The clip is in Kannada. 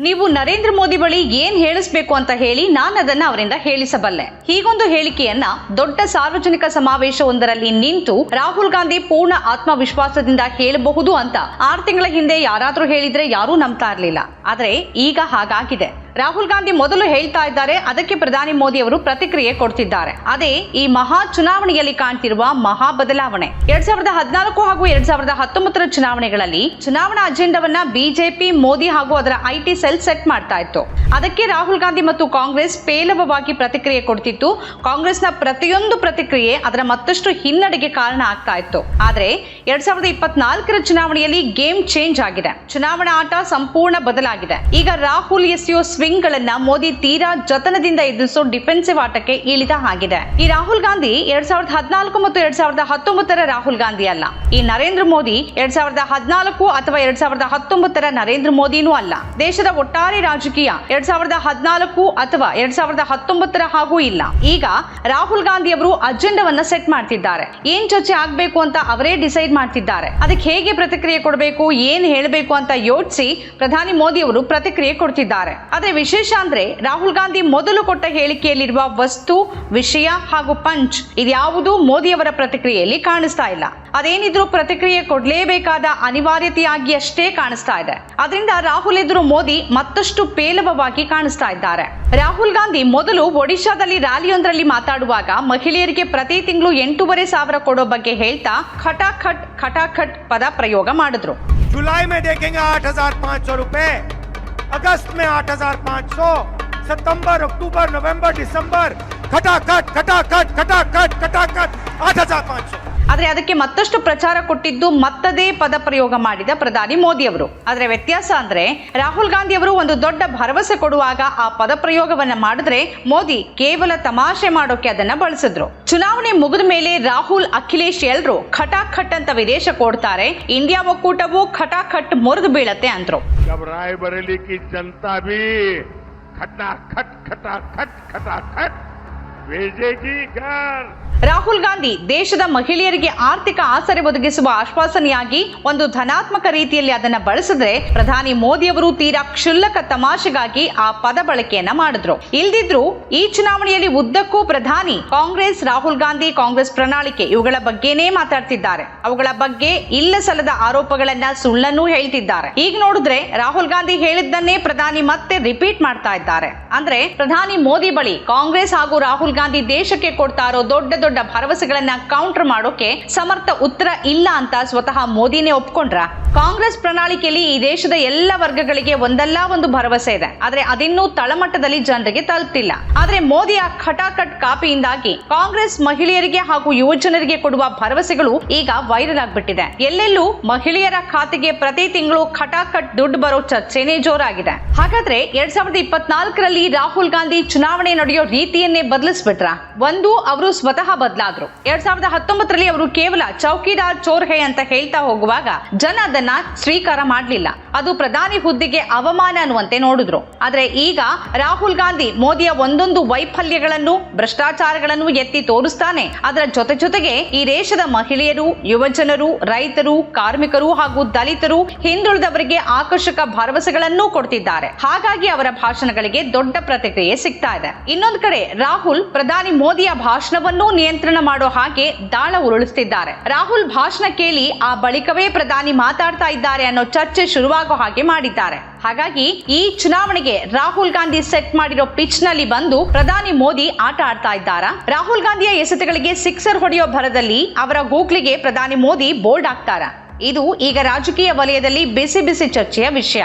ನೀವು ನರೇಂದ್ರ ಮೋದಿ ಬಳಿ ಏನ್ ಹೇಳಿಸ್ಬೇಕು ಅಂತ ಹೇಳಿ ನಾನು ಅದನ್ನ ಅವರಿಂದ ಹೇಳಿಸಬಲ್ಲೆ. ಹೀಗೊಂದು ಹೇಳಿಕೆಯನ್ನ ದೊಡ್ಡ ಸಾರ್ವಜನಿಕ ಸಮಾವೇಶವೊಂದರಲ್ಲಿ ನಿಂತು ರಾಹುಲ್ ಗಾಂಧಿ ಪೂರ್ಣ ಆತ್ಮವಿಶ್ವಾಸದಿಂದ ಹೇಳಬಹುದು ಅಂತ ಆರು ತಿಂಗಳ ಹಿಂದೆ ಯಾರಾದ್ರೂ ಹೇಳಿದ್ರೆ ಯಾರೂ ನಂಬ್ತಾ ಇರ್ಲಿಲ್ಲ. ಆದ್ರೆ ಈಗ ಹಾಗಾಗಿದೆ. ರಾಹುಲ್ ಗಾಂಧಿ ಮೊದಲು ಹೇಳ್ತಾ ಇದ್ದಾರೆ, ಅದಕ್ಕೆ ಪ್ರಧಾನಿ ಮೋದಿ ಅವರು ಪ್ರತಿಕ್ರಿಯೆ ಕೊಡ್ತಿದ್ದಾರೆ. ಅದೇ, ಈ ಮಹಾ ಚುನಾವಣೆಯಲ್ಲಿ ಕಾಣ್ತಿರುವ ಮಹಾ ಬದಲಾವಣೆ. ಎರಡ್ ಸಾವಿರದ ಹದಿನಾಲ್ಕು ಹಾಗೂ ಎರಡ್ ಸಾವಿರದ ಹತ್ತೊಂಬತ್ತರ ಚುನಾವಣೆಗಳಲ್ಲಿ ಚುನಾವಣಾ ಅಜೆಂಡವನ್ನ ಬಿಜೆಪಿ, ಮೋದಿ ಹಾಗೂ ಅದರ ಐಟಿ ಸೆಲ್ ಸೆಟ್ ಮಾಡ್ತಾ ಇತ್ತು. ಅದಕ್ಕೆ ರಾಹುಲ್ ಗಾಂಧಿ ಮತ್ತು ಕಾಂಗ್ರೆಸ್ ಪೇಲವವಾಗಿ ಪ್ರತಿಕ್ರಿಯೆ ಕೊಡ್ತಿತ್ತು. ಕಾಂಗ್ರೆಸ್ನ ಪ್ರತಿಯೊಂದು ಪ್ರತಿಕ್ರಿಯೆ ಅದರ ಮತ್ತಷ್ಟು ಹಿನ್ನಡೆಗೆ ಕಾರಣ ಆಗ್ತಾ ಇತ್ತು. ಆದ್ರೆ, ಎರಡ್ ಸಾವಿರದ ಇಪ್ಪತ್ನಾಲ್ಕರ ಚುನಾವಣೆಯಲ್ಲಿ ಗೇಮ್ ಚೇಂಜ್ ಆಗಿದೆ. ಚುನಾವಣಾ ಆಟ ಸಂಪೂರ್ಣ ಬದಲಾಗಿದೆ. ಈಗ ರಾಹುಲ್ ಎಸೆಯೋ ಸ್ವಿಂಗ್ ಗಳನ್ನ ಮೋದಿ ತೀರಾ ಜತನದಿಂದ ಎದುರಿಸೋ ಡಿಫೆನ್ಸಿವ್ ಆಟಕ್ಕೆ ಇಳಿದ ಹಾಗಿದೆ. ಈ ರಾಹುಲ್ ಗಾಂಧಿ ಎರಡ್ ಸಾವಿರದ ಹದಿನಾಲ್ಕು ಮತ್ತು ಎರಡ್ ಸಾವಿರದ ಹತ್ತೊಂಬತ್ತರ ರಾಹುಲ್ ಗಾಂಧಿ ಅಲ್ಲ. ಈ ನರೇಂದ್ರ ಮೋದಿ ಎರಡ್ ಸಾವಿರದ ಹದಿನಾಲ್ಕು ಅಥವಾ ಎರಡ್ ಸಾವಿರದ ಹತ್ತೊಂಬತ್ತರ ನರೇಂದ್ರ ಮೋದಿನೂ ಅಲ್ಲ. ದೇಶದ ಒಟ್ಟಾರೆ ರಾಜಕೀಯ ಎರಡ್ ಸಾವಿರದ ಹದಿನಾಲ್ಕು ಅಥವಾ ಎರಡ್ ಸಾವಿರದ ಹತ್ತೊಂಬತ್ತರ ಹಾಗೂ ಇಲ್ಲ. ಈಗ ರಾಹುಲ್ ಗಾಂಧಿ ಅವರು ಅಜೆಂಡವನ್ನ ಸೆಟ್ ಮಾಡ್ತಿದ್ದಾರೆ. ಏನ್ ಚರ್ಚೆ ಆಗ್ಬೇಕು ಅಂತ ಅವರೇ ಡಿಸೈಡ್ ಮಾಡ್ತಿದ್ದಾರೆ. ಅದಕ್ಕೆ ಹೇಗೆ ಪ್ರತಿಕ್ರಿಯೆ ಕೊಡಬೇಕು, ಏನ್ ಹೇಳಬೇಕು ಅಂತ ಯೋಚಿಸಿ ಪ್ರಧಾನಿ ಮೋದಿ ಅವರು ಪ್ರತಿಕ್ರಿಯೆ ಕೊಡ್ತಿದ್ದಾರೆ. ಆದ್ರೆ ಆದರೆ ವಿಶೇಷ ಅಂದ್ರೆ ರಾಹುಲ್ ಗಾಂಧಿ ಮೊದಲು ಕೊಟ್ಟ ಹೇಳಿಕೆಯಲ್ಲಿರುವ ವಸ್ತು, ವಿಷಯ ಹಾಗೂ ಪಂಚ್ ಇದ್ಯಾವುದು ಮೋದಿಯವರ ಪ್ರತಿಕ್ರಿಯೆಯಲ್ಲಿ ಕಾಣಿಸ್ತಾ ಇಲ್ಲ. ಅದೇನಿದ್ರು ಪ್ರತಿಕ್ರಿಯೆ ಕೊಡಲೇಬೇಕಾದ ಅನಿವಾರ್ಯತೆಯಾಗಿ ಅಷ್ಟೇ ಕಾಣಿಸ್ತಾ ಇದೆ. ಅದರಿಂದ ರಾಹುಲ್ ಎದುರು ಮೋದಿ ಮತ್ತಷ್ಟು ಪೇಲವವಾಗಿ ಕಾಣಿಸ್ತಾ ಇದ್ದಾರೆ. ರಾಹುಲ್ ಗಾಂಧಿ ಮೊದಲು ಒಡಿಶಾದಲ್ಲಿ ರ್ಯಾಲಿಯೊಂದರಲ್ಲಿ ಮಾತಾಡುವಾಗ ಮಹಿಳೆಯರಿಗೆ ಪ್ರತಿ ತಿಂಗಳು ಎಂಟೂವರೆ ಸಾವಿರ ಕೊಡೋ ಬಗ್ಗೆ ಹೇಳ್ತಾ ಖಟಾಖಟ್ ಖಟಾಖಟ್ ಪದ ಪ್ರಯೋಗ ಮಾಡಿದ್ರು. ಜುಲೈ ಮೇ ದೇಖೆಂಗೆ ಆಟ್ ಹಜಾರ್ ಸೌ ರೂಪಾಯಿ अगस्त में 8,500, सितंबर, अक्टूबर नवंबर दिसंबर खटाखट खटाखट खटाखट खटाखट 8,500 ಆದರೆ ಅದಕ್ಕೆ ಮತ್ತಷ್ಟು ಪ್ರಚಾರ ಕೊಟ್ಟಿದ್ದು ಮತ್ತದೇ ಪದ ಪ್ರಯೋಗ ಮಾಡಿದ ಪ್ರಧಾನಿ ಮೋದಿ ಅವರು. ಆದರೆ ವ್ಯತ್ಯಾಸ ಅಂದ್ರೆ ರಾಹುಲ್ ಗಾಂಧಿ ಅವರು ಒಂದು ದೊಡ್ಡ ಭರವಸೆ ಕೊಡುವಾಗ ಆ ಪದ ಪ್ರಯೋಗವನ್ನ ಮಾಡಿದ್ರೆ ಮೋದಿ ಕೇವಲ ತಮಾಷೆ ಮಾಡೋಕೆ ಅದನ್ನ ಬಳಸಿದ್ರು. ಚುನಾವಣೆ ಮುಗಿದ ಮೇಲೆ ರಾಹುಲ್, ಅಖಿಲೇಶ್ ಎಲ್ರು ಖಟಾಖಟ್ ಅಂತ ವಿದೇಶ ಕೊಡ್ತಾರೆ, ಇಂಡಿಯಾ ಒಕ್ಕೂಟವು ಖಟಾಖಟ್ ಮುರಿದು ಬೀಳತ್ತೆ ಅಂದ್ರು. ಖಟಾಖಟ್ ಖಟಾಖಟ್ ಖಟಾಖಟ್ ರಾಹುಲ್ ಗಾಂಧಿ ದೇಶದ ಮಹಿಳೆಯರಿಗೆ ಆರ್ಥಿಕ ಆಸರೆ ಒದಗಿಸುವ ಆಶ್ವಾಸನೆಯಾಗಿ ಒಂದು ಧನಾತ್ಮಕ ರೀತಿಯಲ್ಲಿ ಅದನ್ನ ಬಳಸಿದ್ರೆ ಪ್ರಧಾನಿ ಮೋದಿಯವರು ತೀರಾ ಕ್ಷುಲ್ಲಕ ತಮಾಷೆಗಾಗಿ ಆ ಪದ ಬಳಕೆಯನ್ನ ಮಾಡಿದ್ರು. ಇಲ್ದಿದ್ರು ಈ ಚುನಾವಣೆಯಲ್ಲಿ ಉದ್ದಕ್ಕೂ ಪ್ರಧಾನಿ ಕಾಂಗ್ರೆಸ್, ರಾಹುಲ್ ಗಾಂಧಿ, ಕಾಂಗ್ರೆಸ್ ಪ್ರಣಾಳಿಕೆ ಇವುಗಳ ಬಗ್ಗೆನೇ ಮಾತಾಡ್ತಿದ್ದಾರೆ. ಅವುಗಳ ಬಗ್ಗೆ ಇಲ್ಲ ಸಲ್ಲದ ಆರೋಪಗಳನ್ನ ಸುಳ್ಳನ್ನು ಹೇಳ್ತಿದ್ದಾರೆ. ಈಗ ನೋಡಿದ್ರೆ ರಾಹುಲ್ ಗಾಂಧಿ ಹೇಳಿದ್ದನ್ನೇ ಪ್ರಧಾನಿ ಮತ್ತೆ ರಿಪೀಟ್ ಮಾಡ್ತಾ ಇದ್ದಾರೆ. ಅಂದ್ರೆ ಪ್ರಧಾನಿ ಮೋದಿ ಬಳಿ ಕಾಂಗ್ರೆಸ್ ಹಾಗೂ ರಾಹುಲ್ ಗಾಂಧಿ ದೇಶಕ್ಕೆ ಕೊಡ್ತಾರೋ ದೊಡ್ಡ ಭರವಸೆಗಳನ್ನ ಕೌಂಟರ್ ಮಾಡೋಕೆ ಸಮರ್ಥ ಉತ್ತರ ಇಲ್ಲ ಅಂತ ಸ್ವತಃ ಮೋದಿನೇ ಒಪ್ಕೊಂಡ್ರ? ಕಾಂಗ್ರೆಸ್ ಪ್ರಣಾಳಿಕೆಯಲ್ಲಿ ಈ ದೇಶದ ಎಲ್ಲ ವರ್ಗಗಳಿಗೆ ಒಂದಲ್ಲ ಒಂದು ಭರವಸೆ ಇದೆ. ಆದ್ರೆ ಅದಿನ್ನೂ ತಳಮಟ್ಟದಲ್ಲಿ ಜನರಿಗೆ ತಲುಪ್ತಿಲ್ಲ. ಆದ್ರೆ ಮೋದಿಯ ಖಟಾಖಟ್ ಕಾಪಿಯಿಂದಾಗಿ ಕಾಂಗ್ರೆಸ್ ಮಹಿಳೆಯರಿಗೆ ಹಾಗೂ ಯುವಜನರಿಗೆ ಕೊಡುವ ಭರವಸೆಗಳು ಈಗ ವೈರಲ್ ಆಗ್ಬಿಟ್ಟಿದೆ. ಎಲ್ಲೆಲ್ಲೂ ಮಹಿಳೆಯರ ಖಾತೆಗೆ ಪ್ರತಿ ತಿಂಗಳು ಖಟಾಖಟ್ ದುಡ್ಡು ಬರೋ ಚರ್ಚೆನೇ ಜೋರಾಗಿದೆ. ಹಾಗಾದ್ರೆ ಎರಡ್ ಸಾವಿರದ ಇಪ್ಪತ್ನಾಲ್ಕರಲ್ಲಿ ರಾಹುಲ್ ಗಾಂಧಿ ಚುನಾವಣೆ ನಡೆಯೋ ರೀತಿಯನ್ನೇ ಬದಲಿಸ್ಬಿಟ್ರ? ಒಂದು, ಅವರು ಸ್ವತಃ ಬದಲಾದ್ರು. ಎರಡ್ ಸಾವಿರದ ಹತ್ತೊಂಬತ್ತರಲ್ಲಿ ಅವರು ಕೇವಲ ಚೌಕಿದಾರ್ ಚೋರ್ ಹೇ ಅಂತ ಹೇಳ್ತಾ ಹೋಗುವಾಗ ಜನ ಅದನ್ನ ಸ್ವೀಕಾರ ಮಾಡಲಿಲ್ಲ. ಅದು ಪ್ರಧಾನಿ ಹುದ್ದೆಗೆ ಅವಮಾನ ಅನ್ನುವಂತೆ ನೋಡಿದ್ರು. ಆದ್ರೆ ಈಗ ರಾಹುಲ್ ಗಾಂಧಿ ಮೋದಿಯ ಒಂದೊಂದು ವೈಫಲ್ಯಗಳನ್ನು, ಭ್ರಷ್ಟಾಚಾರಗಳನ್ನು ಎತ್ತಿ ತೋರಿಸ್ತಾನೆ. ಅದರ ಜೊತೆ ಜೊತೆಗೆ ಈ ದೇಶದ ಮಹಿಳೆಯರು, ಯುವಜನರು, ರೈತರು, ಕಾರ್ಮಿಕರು ಹಾಗೂ ದಲಿತರು ಹಿಂದುಳಿದವರಿಗೆ ಆಕರ್ಷಕ ಭರವಸೆಗಳನ್ನೂ ಕೊಡ್ತಿದ್ದಾರೆ. ಹಾಗಾಗಿ ಅವರ ಭಾಷಣಗಳಿಗೆ ದೊಡ್ಡ ಪ್ರತಿಕ್ರಿಯೆ ಸಿಗ್ತಾ ಇದೆ. ಇನ್ನೊಂದು ಕಡೆ ರಾಹುಲ್ ಪ್ರಧಾನಿ ಮೋದಿಯ ಭಾಷಣವನ್ನೂ ನಿಯಂತ್ರಣ ಮಾಡೋ ಹಾಗೆ ದಾಳ ಉರುಳಿಸುತ್ತಿದ್ದಾರೆ ರಾಹುಲ್ ಭಾಷಣ ಕೇಳಿ ಆ ಬಳಿಕವೇ ಪ್ರಧಾನಿ ಮಾತಾಡ್ತಾ ಇದ್ದಾರೆ ಅನ್ನೋ ಚರ್ಚೆ ಶುರುವಾಗೋ ಹಾಗೆ ಮಾಡಿದ್ದಾರೆ. ಹಾಗಾಗಿ ಈ ಚುನಾವಣೆಗೆ ರಾಹುಲ್ ಗಾಂಧಿ ಸೆಟ್ ಮಾಡಿರೋ ಪಿಚ್ನಲ್ಲಿ ಬಂದು ಪ್ರಧಾನಿ ಮೋದಿ ಆಟ ಆಡ್ತಾ ಇದ್ದಾರಾ? ರಾಹುಲ್ ಗಾಂಧಿಯ ಎಸೆತಗಳಿಗೆ ಸಿಕ್ಸರ್ ಹೊಡೆಯೋ ಭರದಲ್ಲಿ ಅವರ ಗೂಗ್ಲಿಗೆ ಪ್ರಧಾನಿ ಮೋದಿ ಬೋರ್ಡ್ ಆಗ್ತಾರ ಇದು ಈಗ ರಾಜಕೀಯ ವಲಯದಲ್ಲಿ ಬಿಸಿ ಬಿಸಿ ಚರ್ಚೆಯ ವಿಷಯ.